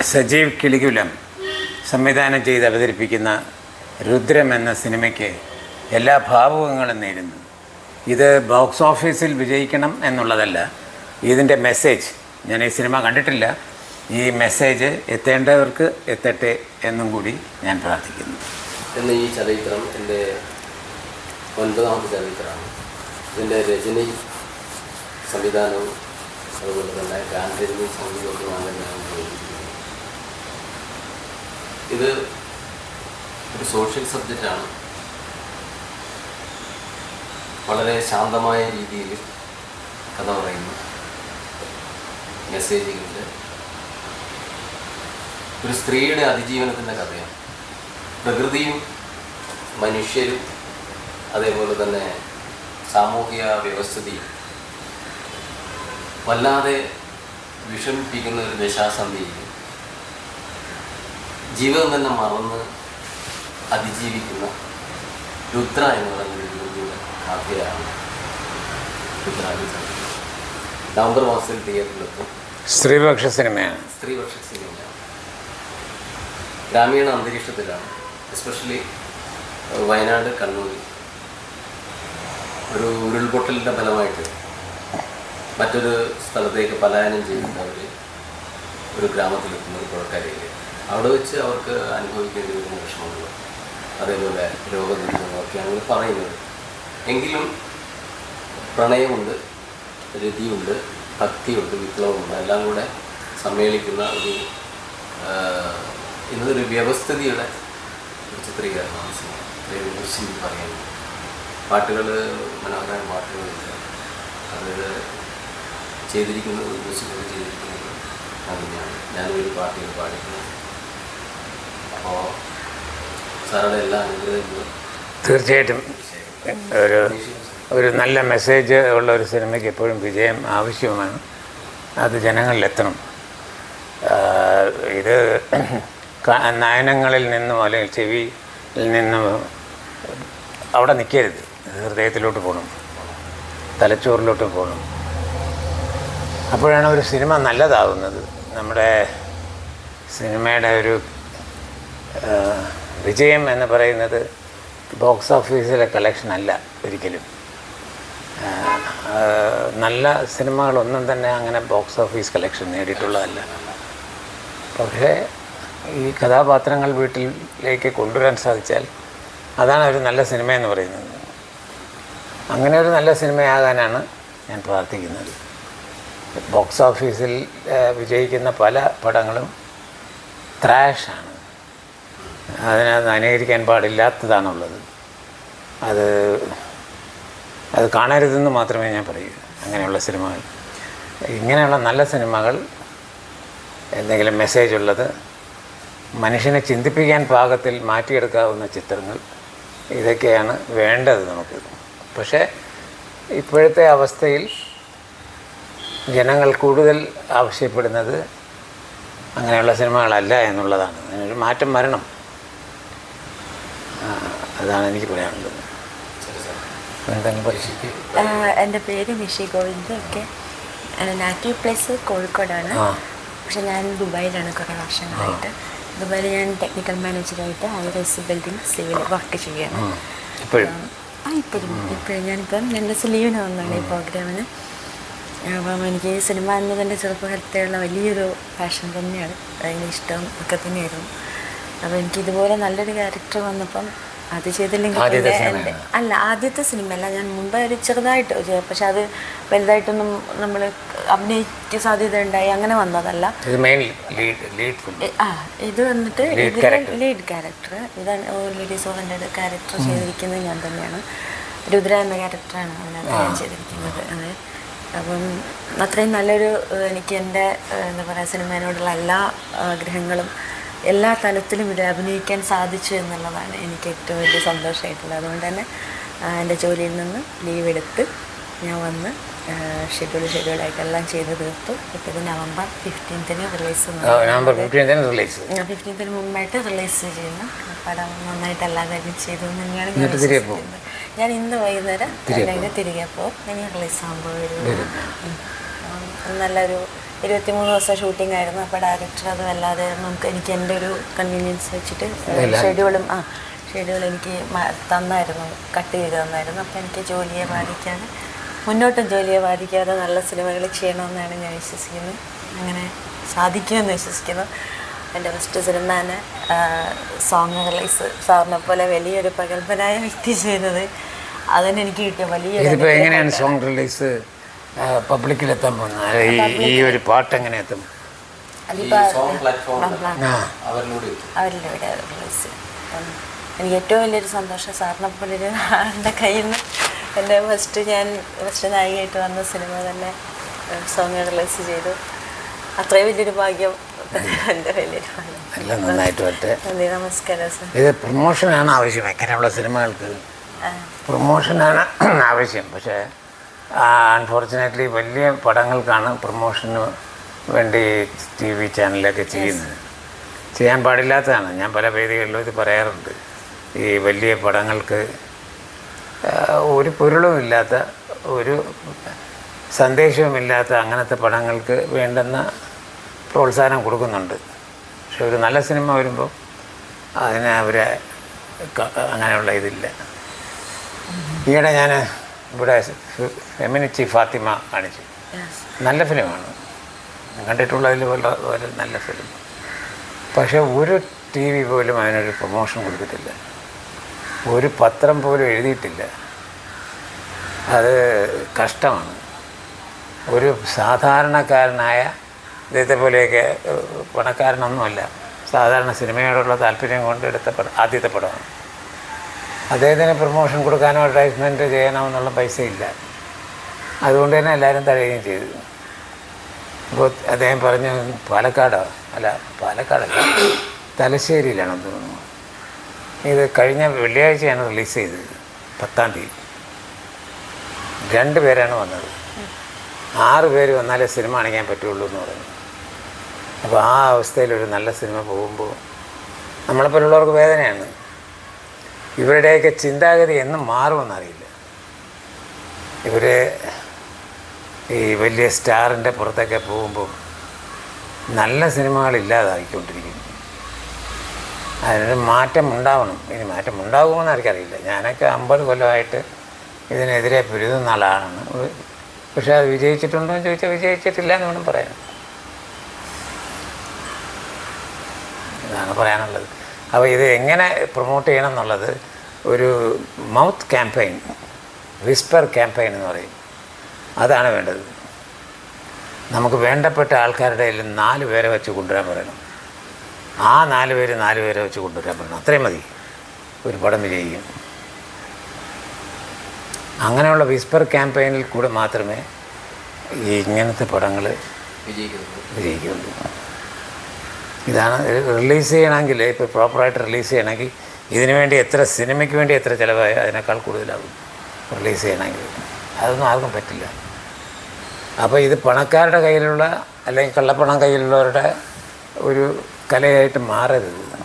സജീവ് കിളികുലം സംവിധാനം ചെയ്ത് അവതരിപ്പിക്കുന്ന രുദ്രം എന്ന സിനിമയ്ക്ക് എല്ലാ ഭാവുകങ്ങളും നേരുന്നു. ഇത് ബോക്സ് ഓഫീസിൽ വിജയിക്കണം എന്നുള്ളതല്ല ഇതിന്റെ മെസ്സേജ് ഞാൻ ഈ സിനിമ കണ്ടിട്ടില്ല ഈ മെസ്സേജ് എത്തേണ്ടവർക്ക് എത്തട്ടെ എന്നും കൂടി ഞാൻ പ്രാർത്ഥിക്കുന്നു. ഇന്ന് ഈ ചലച്ചിത്രം എന്റെ ഒൻപതാമത്തെ ചരിത്രമാണ്. ഇതിന്റെ രചനയും സംവിധാനവും അതുപോലെ തന്നെ ഗാന്ധിജി സംഗീതവുമാണ് ഇത് ഒരു സോഷ്യൽ സബ്ജക്റ്റാണ് വളരെ ശാന്തമായ രീതിയിൽ കഥ പറയുന്നു. മെസ്സേജുകളുണ്ട് ഒരു സ്ത്രീയുടെ അതിജീവനത്തിന്റെ കഥയാണ്. പ്രകൃതിയും മനുഷ്യരും അതേപോലെ തന്നെ സാമൂഹിക വ്യവസ്ഥിതിയും വല്ലാതെ വിഷമിപ്പിക്കുന്ന ഒരു ദശാസന്ധിയിൽ ജീവിതം തന്നെ മറന്ന് അതിജീവിക്കുന്ന രുദ്ര എന്ന് പറയുന്ന കാവ്യയാണ്. നവംബർ മാസത്തിൽ തിയേറ്ററിലെത്തും സ്ത്രീപക്ഷ സിനിമയാണ്. സ്ത്രീപക്ഷ സിനിമയാണ്. ഗ്രാമീണ അന്തരീക്ഷത്തിലാണ്. എസ്പെഷ്യലി വയനാട് കണ്ണൂരിൽ ഒരു ഉരുൾപൊട്ടലിന്റെ ഫലമായിട്ട് മറ്റൊരു സ്ഥലത്തേക്ക് പലായനം ചെയ്യുന്നവർ ഒരു ഗ്രാമത്തിലെത്തുന്ന ഒരു പുഴക്കരയിൽ അവിടെ വെച്ച് അവർക്ക് അനുഭവിക്കേണ്ടി വരുന്ന വിഷമങ്ങൾ അതേപോലെ രോഗദുരിതങ്ങളൊക്കെയാണ് ഇവർ പറയുന്നത്. എങ്കിലും പ്രണയമുണ്ട് രതിയുണ്ട് ഭക്തിയുണ്ട് വിപ്ലവമുണ്ട് എല്ലാം കൂടെ സമ്മേളിക്കുന്ന ഒരു ഇന്നൊരു വ്യവസ്ഥിതിയുടെ ഒരു ചിത്രീകരണമാണ് സിനിമ. കുറിച്ച് പറയുന്നത്. പാട്ടുകൾ മനോഹരമായ പാട്ടുകളില്ല അത് ചെയ്തിരിക്കുന്നത് മ്യൂസിക്കുകൾ ചെയ്തിരിക്കുന്നത് അങ്ങനെയാണ് ഞാനൊരു പാട്ടിൽ പാടിക്കുന്നത് എല്ലാ തീർച്ചയായിട്ടും. ഒരു ഒരു നല്ല മെസ്സേജ് ഉള്ള ഒരു സിനിമയ്ക്ക് എപ്പോഴും വിജയം ആവശ്യമാണ്. അത് ജനങ്ങളിലെത്തണം. ഇത് നയനങ്ങളിൽ നിന്നും അല്ലെങ്കിൽ ചെവിയിൽ നിന്നും അവിടെ നിൽക്കരുത്. ഹൃദയത്തിലോട്ട് പോകണം. തലച്ചോറിലോട്ട് പോകണം. അപ്പോഴാണ് ഒരു സിനിമ നല്ലതാവുന്നത്. നമ്മുടെ സിനിമയുടെ ഒരു വിജയം എന്ന് പറയുന്നത് ബോക്സ് ഓഫീസിലെ കളക്ഷൻ അല്ല ഒരിക്കലും. നല്ല സിനിമകളൊന്നും തന്നെ അങ്ങനെ ബോക്സ് ഓഫീസ് കളക്ഷൻ നേടിയിട്ടുള്ളതല്ല. പക്ഷേ ഈ കഥാപാത്രങ്ങൾ വീട്ടിലേക്ക് കൊണ്ടുവരാൻ സാധിച്ചാൽ അതാണ് ഒരു നല്ല സിനിമ എന്ന് പറയുന്നത്. അങ്ങനെ ഒരു നല്ല സിനിമയാകാനാണ് ഞാൻ പ്രാർത്ഥിക്കുന്നത്. ബോക്സ് ഓഫീസിൽ വിജയിക്കുന്ന പല പടങ്ങളും ത്രാഷാണ് അതിനകത്ത് അനുകരിക്കാൻ പാടില്ലാത്തതാണുള്ളത്. അത് അത് കാണരുതെന്ന് മാത്രമേ ഞാൻ പറയൂ. അങ്ങനെയുള്ള സിനിമകൾ. ഇങ്ങനെയുള്ള നല്ല സിനിമകൾ എന്തെങ്കിലും മെസ്സേജ് ഉള്ളത് മനുഷ്യനെ ചിന്തിപ്പിക്കാൻ പാകത്തിൽ മാറ്റിയെടുക്കാവുന്ന ചിത്രങ്ങൾ ഇതൊക്കെയാണ് വേണ്ടത് നമുക്ക്. പക്ഷേ ഇപ്പോഴത്തെ അവസ്ഥയിൽ ജനങ്ങൾ കൂടുതൽ ആവശ്യപ്പെടുന്നത് അങ്ങനെയുള്ള സിനിമകളല്ല എന്നുള്ളതാണ്. അതിനൊരു മാറ്റം വരണം. അതാണ് എനിക്ക് പറയാനുള്ളത് എന്റെ പേര് നിഷി ഗോവിന്ദ് ഒക്കെ. നാറ്റീവ് പ്ലേസ് കോഴിക്കോടാണ്. പക്ഷെ ഞാൻ ദുബായിലാണ് കുറേ വർഷങ്ങളായിട്ട്. ദുബായിൽ ഞാൻ technical മാനേജറായിട്ട് high rise building civil work ചെയ്യാണ് ആ. ഇപ്പോഴും? ഇപ്പോഴും. ഞാനിപ്പം രണ്ട് ദിവസം ലീവിന് വന്നതാണ് ഈ പ്രോഗ്രാമിന്. അപ്പം എനിക്ക് സിനിമ സിനിമ എന്നതിന്റെ ചെറുപ്പകാലത്തെയുള്ള വലിയൊരു പാഷൻ തന്നെയാണ്. അതിന് ഇഷ്ടം ഒക്കെ തന്നെയായിരുന്നു. അപ്പോൾ എനിക്ക് ഇതുപോലെ നല്ലൊരു ക്യാരക്ടർ വന്നപ്പം അത് ചെയ്തില്ലെങ്കിൽ ആദ്യത്തെ സിനിമ? അല്ല ആദ്യത്തെ സിനിമയല്ല. ഞാൻ മുമ്പ് ഒരു ചെറുതായിട്ട് പക്ഷെ അത് വലുതായിട്ടൊന്നും നമ്മൾ അഭിനയിക്ക സാധ്യത ഉണ്ടായി അങ്ങനെ വന്നതല്ല. ആ ഇത് വന്നിട്ട് ലീഡ് ക്യാരക്ടർ ഇതാണ് ലേഡീസ് സോഹന്റെ ക്യാരക്ടർ ചെയ്തിരിക്കുന്നത് ഞാൻ തന്നെയാണ്. രുദ്ര എന്ന ക്യാരക്ടറാണ് അതിനകത്ത് ഞാൻ ചെയ്തിരിക്കുന്നത്. അതെ. അപ്പം അത്രയും നല്ലൊരു എനിക്ക് എന്റെ എന്താ പറയുക സിനിമേനോടുള്ള എല്ലാ ആഗ്രഹങ്ങളും എല്ലാ തലത്തിലും ഇത് അഭിനയിക്കാൻ സാധിച്ചു എന്നുള്ളതാണ് എനിക്ക് ഏറ്റവും വലിയ സന്തോഷമായിട്ടുള്ളത്. അതുകൊണ്ട് തന്നെ എന്റെ ജോലിയിൽ നിന്ന് ലീവ് എടുത്ത് ഞാൻ വന്ന് ഷെഡ്യൂൾ ഷെഡ്യൂളായിട്ടെല്ലാം ചെയ്ത് തീർത്തു. ഇപ്പോൾ നവംബർ ഫിഫ്റ്റീൻത്തിന് റിലീസ് ഫിഫ്റ്റീൻത്തിന് മുമ്പായിട്ട് റിലീസ് ചെയ്യുന്ന. പടം നന്നായിട്ട് എല്ലാ കാര്യം ചെയ്തു തന്നെയാണ് ഞാൻ. വിശ്വസിക്കുന്നത്. ഞാൻ ഇന്ന് വൈകുന്നേരം അല്ലെങ്കിൽ തിരികെ പോകും. ഇനി റിലീസ് ആകുമ്പോൾ ഒരു. നല്ലൊരു ഇരുപത്തിമൂന്ന് ദിവസം ഷൂട്ടിംഗ് ആയിരുന്നു. അപ്പോൾ ഡയറക്ടർ അത് വല്ലാതെ നമുക്ക് എനിക്ക് എന്റെ ഒരു കൺവീനിയൻസ് വെച്ചിട്ട് ഷെഡ്യൂളും ആ ഷെഡ്യൂൾ എനിക്ക് തന്നായിരുന്നു. കട്ട് ചെയ്ത് തന്നായിരുന്നു. അപ്പോൾ എനിക്ക് ജോലിയെ ബാധിക്കാതെ മുന്നോട്ടും ജോലിയെ ബാധിക്കാതെ നല്ല സിനിമകൾ ചെയ്യണമെന്നാണ് ഞാൻ വിശ്വസിക്കുന്നത്. അങ്ങനെ സാധിക്കുമെന്ന് വിശ്വസിക്കുന്നു. എന്റെ ഫസ്റ്റ് സിനിമാന് സോങ് റിലീസ് സാറിനെ പോലെ വലിയൊരു പ്രഗത്ഭനായ വ്യക്തി ചെയ്യുന്നത് അതിനെനിക്ക് കിട്ടിയ വലിയ. സോങ് റിലീസ് പബ്ലിക്കിലെത്താൻ പോകുന്നത്. ഈ ഈ ഒരു പാട്ട് എങ്ങനെ എത്തും ഈ സോങ് പ്ലാറ്റ്ഫോമിൽ ആ അവരിലൂടെ എനിക്ക് ഏറ്റവും വലിയൊരു സന്തോഷം സാറിനെ പോലെ ഒരു ആളുടെ കയ്യിൽ നിന്ന് എന്റെ ഫസ്റ്റ് ഞാൻ ഫസ്റ്റ് നായികയായിട്ട് വന്ന സിനിമ തന്നെ സോങ് റിലീസ് ചെയ്തു. അത്രയും വലിയൊരു ഭാഗ്യം എന്റെ വലിയൊരു ഭാഗ്യം എല്ലാം നന്നായിട്ട് വരട്ടെ. നന്ദി നമസ്കാരം സാർ. ഇത് പ്രൊമോഷനാണ് ആവശ്യം. എങ്ങനെയുള്ള സിനിമകൾക്ക്? പ്രൊമോഷനാണ് ആവശ്യം. പക്ഷേ അൺഫോർച്ചുനേറ്റ്ലി വലിയ പടങ്ങൾക്കാണ് പ്രൊമോഷന് വേണ്ടി ടി വി ചാനലൊക്കെ ചെയ്യുന്നത്. ചെയ്യാൻ പാടില്ലാത്തതാണ്. ഞാൻ പല വേദികളിലും ഇത് പറയാറുണ്ട്. ഈ വലിയ പടങ്ങൾക്ക് ഒരു പൊരുളും ഇല്ലാത്ത ഒരു സന്ദേശവുമില്ലാത്ത അങ്ങനത്തെ പടങ്ങൾക്ക് വേണ്ടുന്ന പ്രോത്സാഹനം കൊടുക്കുന്നുണ്ട്. പക്ഷെ ഒരു നല്ല സിനിമ വരുമ്പോൾ അതിനെ അവരെ അങ്ങനെയുള്ള ഇതില്ല. ഈയിടെ ഞാൻ ഇവിടെ ഫെമിനിറ്റി ഫാത്തിമ കാണിച്ചു. നല്ല ഫിലിമാണ്. കണ്ടിട്ടുള്ളതിൽ പോലെ പോലെ നല്ല ഫിലിം. പക്ഷേ ഒരു ടി വി പോലും അതിനൊരു പ്രൊമോഷൻ കൊടുത്തിട്ടില്ല. ഒരു പത്രം പോലും എഴുതിയിട്ടില്ല. അത് കഷ്ടമാണ്. ഒരു സാധാരണക്കാരനായ ഇദ്ദേഹത്തെ പോലെയൊക്കെ പണക്കാരനൊന്നുമല്ല. സാധാരണ സിനിമയോടുള്ള താല്പര്യം കൊണ്ട് എടുത്ത പടം ആദ്യത്തെ പടമാണ്. അദ്ദേഹത്തിന് പ്രൊമോഷൻ കൊടുക്കാനോ അഡ്വർടൈസ്മെന്റ് ചെയ്യാനോ എന്നുള്ള പൈസ ഇല്ല അതുകൊണ്ട് തന്നെ എല്ലാവരും തഴയുകയും ചെയ്തു. അപ്പോൾ അദ്ദേഹം പറഞ്ഞു പാലക്കാടോ? അല്ല പാലക്കാടല്ല. തലശ്ശേരിയിലാണ് തോന്നുന്നു. ഇത് കഴിഞ്ഞ വെള്ളിയാഴ്ചയാണ് റിലീസ് ചെയ്തത്. പത്താം തീയതി. രണ്ട് പേരാണ് വന്നത്. ആറ് പേര് വന്നാലേ സിനിമ അണിയാൻ പറ്റുള്ളൂ എന്ന് പറഞ്ഞു. അപ്പോൾ ആ അവസ്ഥയിൽ ഒരു നല്ല സിനിമ പോകുമ്പോൾ നമ്മളെപ്പോലുള്ളവർക്ക് വേദനയാണ്. ഇവരുടെയൊക്കെ ചിന്താഗതി എന്നും മാറുമെന്നറിയില്ല. ഇവർ ഈ വലിയ സ്റ്റാറിന്റെ പുറത്തൊക്കെ പോകുമ്പോൾ നല്ല സിനിമകൾ ഇല്ലാതായിക്കൊണ്ടിരിക്കുന്നു അതിനൊരു മാറ്റം ഉണ്ടാവണം. ഇനി മാറ്റം ഉണ്ടാകുമെന്ന് എനിക്കറിയില്ല ഞാനൊക്കെ അമ്പത് കൊല്ലമായിട്ട് ഇതിനെതിരെ പൊരുതുന്ന ആളാണ്. പക്ഷെ അത് വിജയിച്ചിട്ടുണ്ടോ എന്ന് ചോദിച്ചാൽ വിജയിച്ചിട്ടില്ല എന്ന് വേണം പറയാൻ. ഇതാണ് പറയാനുള്ളത്. അപ്പോൾ ഇത് എങ്ങനെ പ്രൊമോട്ട് ചെയ്യണം എന്നുള്ളത് ഒരു മൗത്ത് ക്യാമ്പയിൻ വിസ്പർ ക്യാമ്പയിൻ എന്ന് പറയും. അതാണ് വേണ്ടത്. നമുക്ക് വേണ്ടപ്പെട്ട ആൾക്കാരുടെ കയ്യിൽ നാല് പേരെ വെച്ച് കൊണ്ടുവരാൻ പറയണം. ആ നാല് പേര് നാല് പേരെ വെച്ച് കൊണ്ടുവരാൻ പറയണം. അത്രയും മതി. ഒരു പടം വിജയിക്കും. അങ്ങനെയുള്ള വിസ്പർ ക്യാമ്പയിനിൽ കൂടെ മാത്രമേ ഈ ഇങ്ങനത്തെ പടങ്ങൾ വിജയിക്കുന്നുള്ളൂ ഇതാണ് റിലീസ് ചെയ്യണമെങ്കിൽ ഇപ്പോൾ പ്രോപ്പറായിട്ട് റിലീസ് ചെയ്യണമെങ്കിൽ ഇതിനു വേണ്ടി എത്ര സിനിമയ്ക്ക് വേണ്ടി എത്ര ചിലവായോ അതിനേക്കാൾ കൂടുതലാകും റിലീസ് ചെയ്യണമെങ്കിൽ. അതൊന്നും ആർക്കും പറ്റില്ല. അപ്പോൾ ഇത് പണക്കാരുടെ കയ്യിലുള്ള അല്ലെങ്കിൽ കള്ളപ്പണം കയ്യിലുള്ളവരുടെ ഒരു കലയായിട്ട് മാറരുത്.